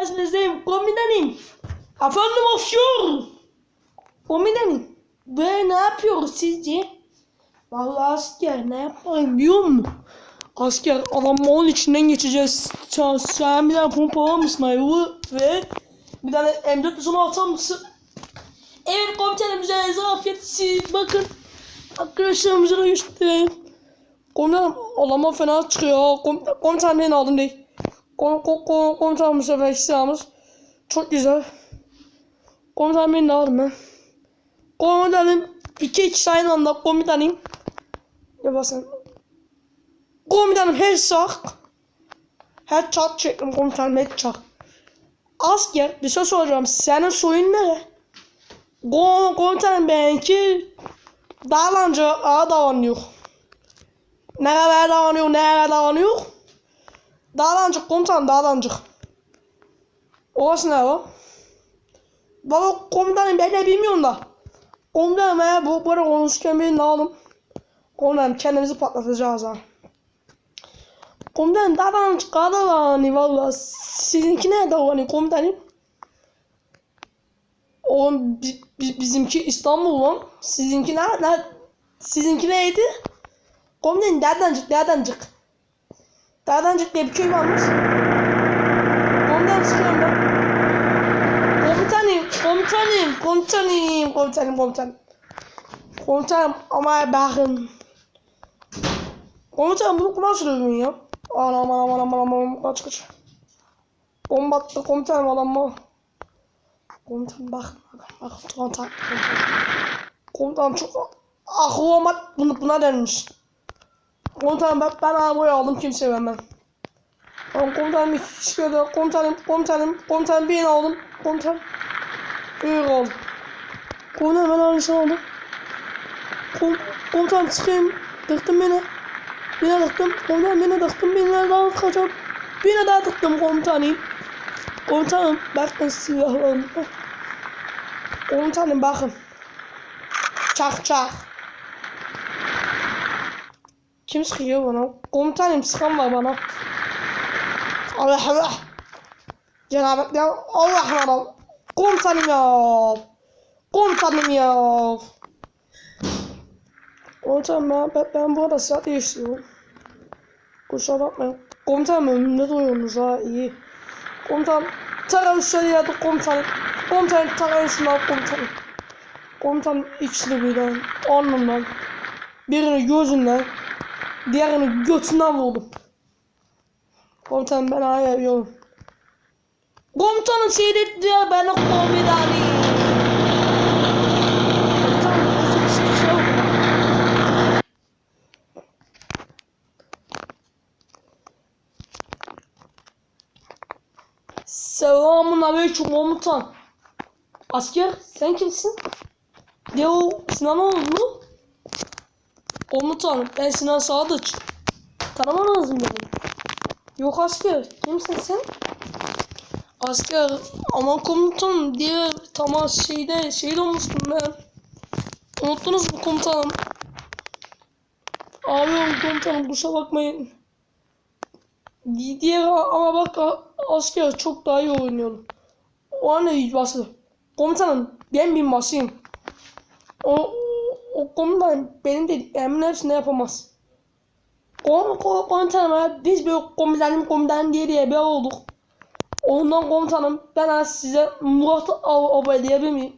karşınızdayım. Komutanım. Efendim ofşor. Komutanım. Ve ne yapıyoruz sizce? Vallahi asker ne yapayım biliyor musun? Asker adamların içinden geçeceğiz. Sen bir tane pompa var mısın ayılı? Ve bir tane M4 uzun atar mısın? Evet komutanım üzerinize afiyet siz bakın. Arkadaşlarımıza da göstereyim. Komutanım adama fena çıkıyor. Kom komutanım beni aldım değil. Kom kom kom komutanım bu sefer silahımız. Çok güzel. Komutanım beni de aldım ben. Komutanım iki iki aynı anda komutanım. Ya basın. Komutanım headshot. Headshot çektim komutanım headshot. Asker bir şey soracağım. Senin soyun ne? Kom komutanım benimki Dağlanca ağa davranıyor. Nereye davranıyor, nereye davranıyor? Dağlancık komutanım dağlancık. Orası ne o? Baba komutanım ben de bilmiyorum da. Komutanım eğer bu böyle konuşurken beni alın. Komutanım kendimizi patlatacağız ha. Komutanım dağlancık davranıyor valla. Sizinki ne davranıyor komutanım? Oğlum bi- bi- bizimki İstanbul lan. Sizinki ne, ne? Sizinki neydi? Komutanım Derdancık, Derdancık. Derdancık diye bir köy varmış. Ondan sıkıyorum ben. Komutanım, komutanım, komutanım, komutanım, komutanım. Komutanım ama bakın. Komutanım bunu kulağına sürüyorum ya. Anam anam anam anam anam kaç kaç. Bomba attı komutanım adamı. Komutan bak bak komutan komutan çok aklıma bunu buna denmiş. Komutan bak ben arabayı aldım kimse vermem. Tamam komutanım iki kişi geldi. Komutanım komutanım komutanım bir aldım. Komutan bir aldım. Komutanım ben şey aldım. Kom komutanım çıkayım. Tıktım beni. Yine tıktım. Komutanım yine tıktım. Yine daha tıkacağım. Yine daha tıktım komutanım. Komutanım bakın silahlarım. Komutanım bakın. Çak çak. Kim sıkıyor bana? Komutanım sıkan var bana. Allah Allah. Cenab-ı ya Allah Allah. Komutanım ya. Komutanım ya. Komutanım ben, ben, ben bu arada silah değiştiriyorum. Kusura bakmayın. Komutanım önümde duruyorsunuz ha iyi. Komutanım teröristleri yadı komutanım. Komutanım teröristler komutanım. Komutanım ikisini birden alnımdan. Birini gözünden. Diğerini götünden vurdum. Komutanım ben hala yiyorum. Komutanım beni komutanım. Komutanım nasıl bir şey oldu? Selamun aleyküm komutan. Asker sen kimsin? De o Sinanoğlu. Komutan ben Sinan Sadıç. Tanıman lazım beni. Yok asker kimsin sen? Asker ama komutanım diye tamam şeyde şehit olmuştum ben. Unuttunuz mu komutanım? Ağlıyorum komutanım kusura bakmayın. Diğer ama bak asker çok daha iyi oynuyorum. O an bası? Komutanım ben bir basayım. O, o komutanım benim de emin hepsini yapamaz. Kom, kom, komutanım biz böyle komutanım komutanım diye diye bir olduk. Ondan komutanım ben az size Murat Albay diyebilir miyim?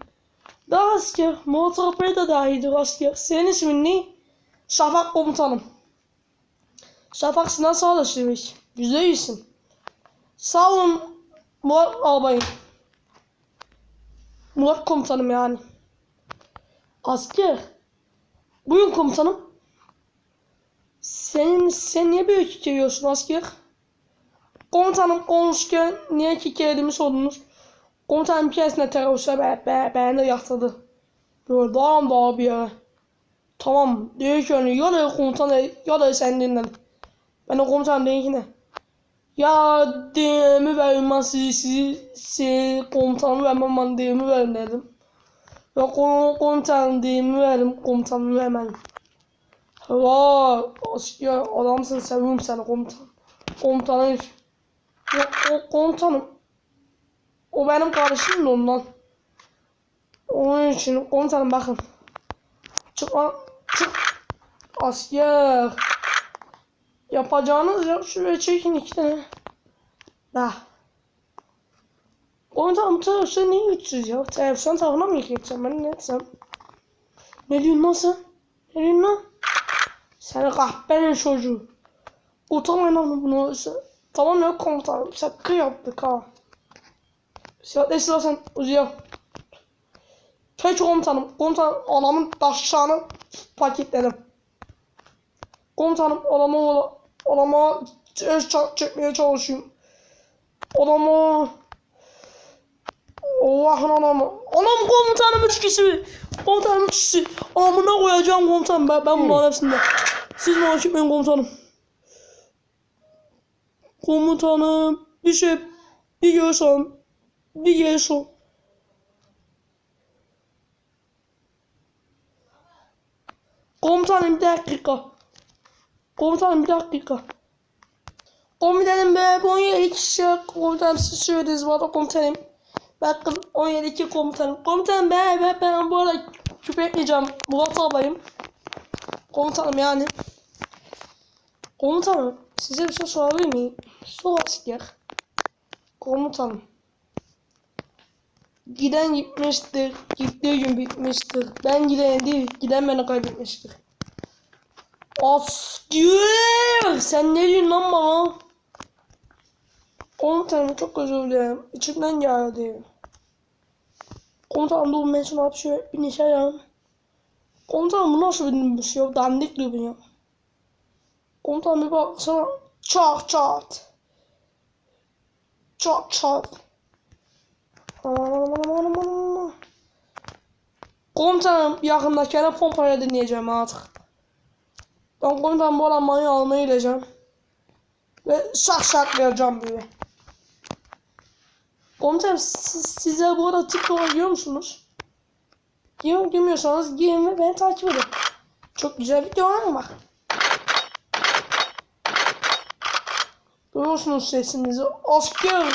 Daha asker Murat Albay da dahidir asker. Senin ismin ne? Şafak komutanım. Şafak Sinan Sağdaş demiş. Güzel isim. Sağ olun Murat Albayım. Murat komutanım yani. Asker. Buyurun komutanım. Senin, sen niye böyle kikeliyorsun asker? Komutanım konuşurken niye kikelediğimi sordunuz. Komutanım bir keresinde teröristler be, be, beni de yatırdı. Böyle dağım dağı bir yere. Tamam diyor ki hani ya da komutan ya da sen dinle. Ben de komutan değil ki ne? Ya demi vermem sizi, sizi, sizi komutanı vermem ben demi verin dedim. Ya kom komutanım demi verdim komutanımı vermedim. Vay asker adamsın seviyorum seni komutan. Komutanım. Ya, o, komutanım. O benim kardeşim de ondan. Onun için komutanım bakın. Çık lan. Çık. Asker. Yapacağınız yok. Şuraya çekin iki tane. Dah. Komutanım televizyon niye geçeceğiz ya? Televizyon tarafına mı geçeceğim ben ne etsem? Ne diyorsun lan sen? Ne diyorsun lan? Seni kahpenin çocuğu. Utanmayın lan bunu. Tamam ya komutanım. Şaka yaptık ha. Silah ne sen uzuyor. Peki komutanım. Komutanım adamın taşağını paketledim. Komutanım ez çak çekmeye çalışıyorum. Adamı Allah'ın adamı. Anam komutanım üç kişi. Komutanım üç kişi. Amına koyacağım komutanım ben, ben bunların hepsinde. Siz merak etmeyin komutanım. Komutanım bir şey bir görsem bir görsem. Komutanım bir dakika. Komutanım bir dakika. Komutanım be bu 17 kişi komutanım siz söylediniz bana komutanım. Bakın 17 kişi komutanım. Komutanım be be ben bu arada küfür etmeyeceğim. Murat abayım. Komutanım yani. Komutanım size bir şey sorabilir miyim? Sor asker. Komutanım. Giden gitmiştir. Gittiği gün bitmiştir. Ben giden değil, giden beni kaybetmiştir. Asker! Sen ne diyorsun lan bana? Komutanım çok özür dilerim. İçimden geldi. Komutanım dur ben şuna bir neşe ya. Komutanım bu nasıl şey ya? Dandik diyor ya. Komutanım bir baksana. Çat çat. Çat çat. Aman aman aman aman aman. Komutanım yakındakine pompayla dinleyeceğim artık. Ben komutanım bu aramayı almaya gideceğim. Ve şak şak vereceğim böyle. Komutanım siz, size bu arada TikTok'a giriyor musunuz? Giriyor, girmiyorsanız girin ve beni takip edin. Çok güzel videolar mı var? Duyuyorsunuz sesinizi. Asker!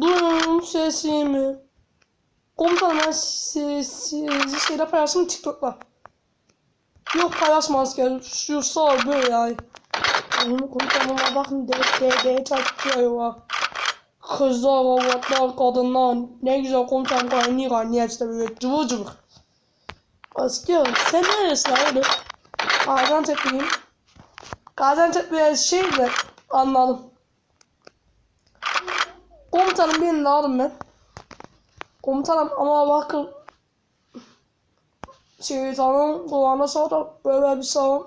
Duyuyorum sesimi. Komutanım ben sizi, sizi şeyde paylaştım TikTok'ta. Yok paylaşma asker. Şu sağ böyle yani. Oğlum komutanıma bakın de de de takıyor var. Kızlar, avratlar, kadınlar. Ne güzel komutan kaynıyor işte böyle cıvı cıvı. Asker sen neresin abi? Gaziantep'liyim. Gaziantep biraz şey de anladım. Komutanım beni de aldım ben. Komutanım ama bakın şeytanın kulağına sonra böyle bir sağlam.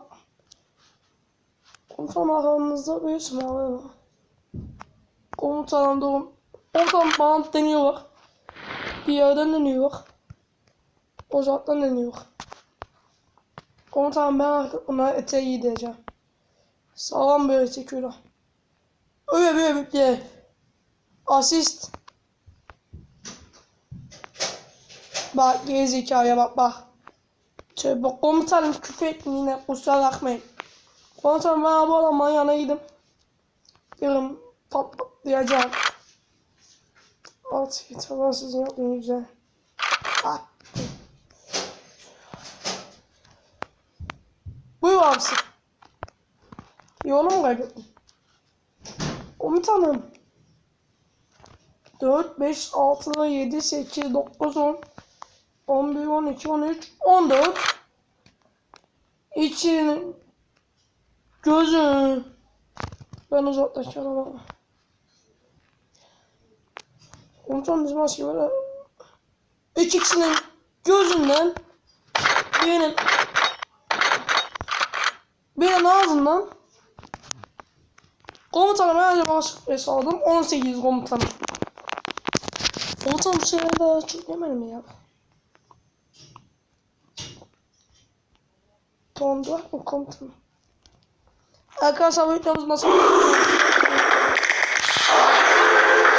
Komutanım aranızda büyüsün abi. Komutanım doğum. Komutanım bana deniyorlar. Bir yerden deniyorlar. Ocaktan deniyorlar. Komutanım ben artık buna eteği gideceğim. Sağlam böyle çekiyorlar. Öyle böyle de asist. Bak gerizekalıya bak bak. Şöyle bak komutanım küfür etmeyin yine kusura bakmayın. Komutanım ben bu adamın yanına gidip yarım pat patlayacağım. Alt tamam sizin yapmayın güzel. Ah. Buyur abisi. Yolu mu kaybettin? Komutanım. 4, 5, 6, 7, 8, 9, 10, 11, 12, 13, 14. İçinin gözü. Ben uzaklaşacağım ama. Komutanım bizim asker böyle iki kişinin gözünden birinin birinin ağzından komutanım herhalde başlık aldım 18 komutanım. Komutanım bu sefer daha çok yemedim ya. Dondu mu komutanım? Arkadaşlar videomuz nasıl